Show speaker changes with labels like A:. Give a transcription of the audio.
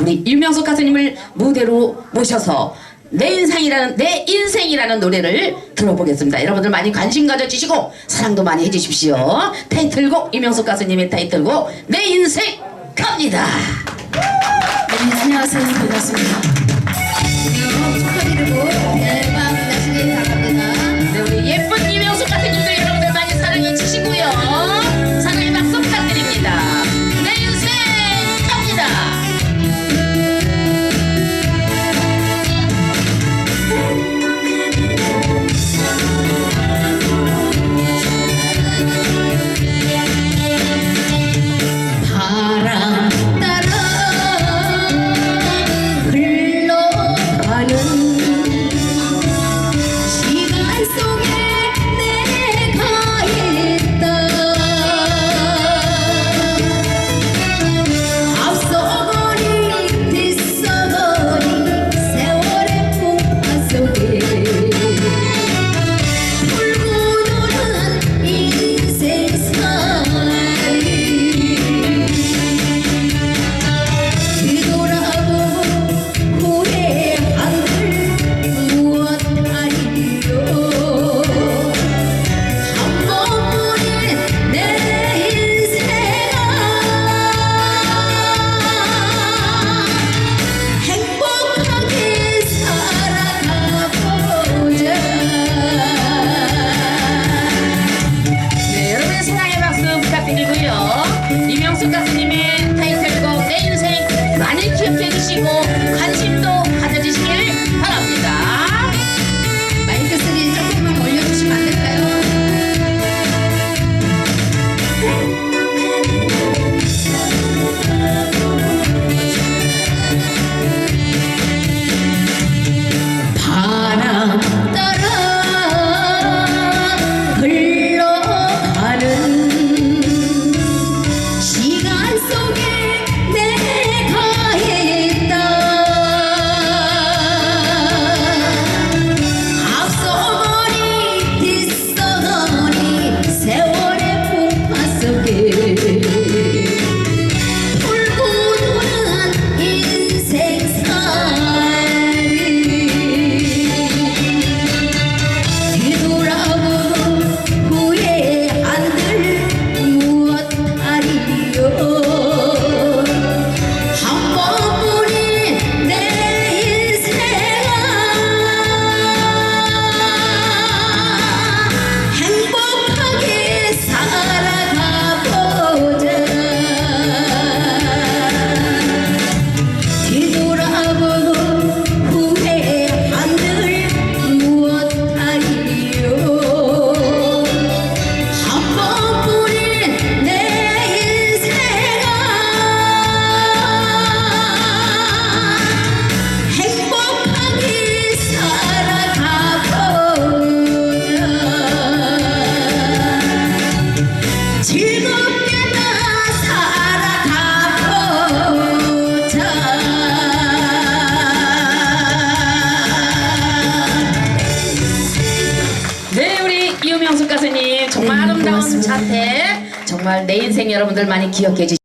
A: 우리 유명석 가수님을 무대로 모셔서 내 인생이라는 내 인생이라는 노래를 들어보겠습니다. 여러분들 많이 관심 가져주시고 사랑도 많이 해주십시오. 타이틀곡 유명석 가수님의 타이틀곡 내 인생 갑니다.
B: 네, 안녕하세요. 반갑습니다. 축하드리고 대박.
A: 서명숙 가수님 정말 아름다운
B: 음,
A: 자태 정말 내 인생 여러분들 많이 기억해 주시죠.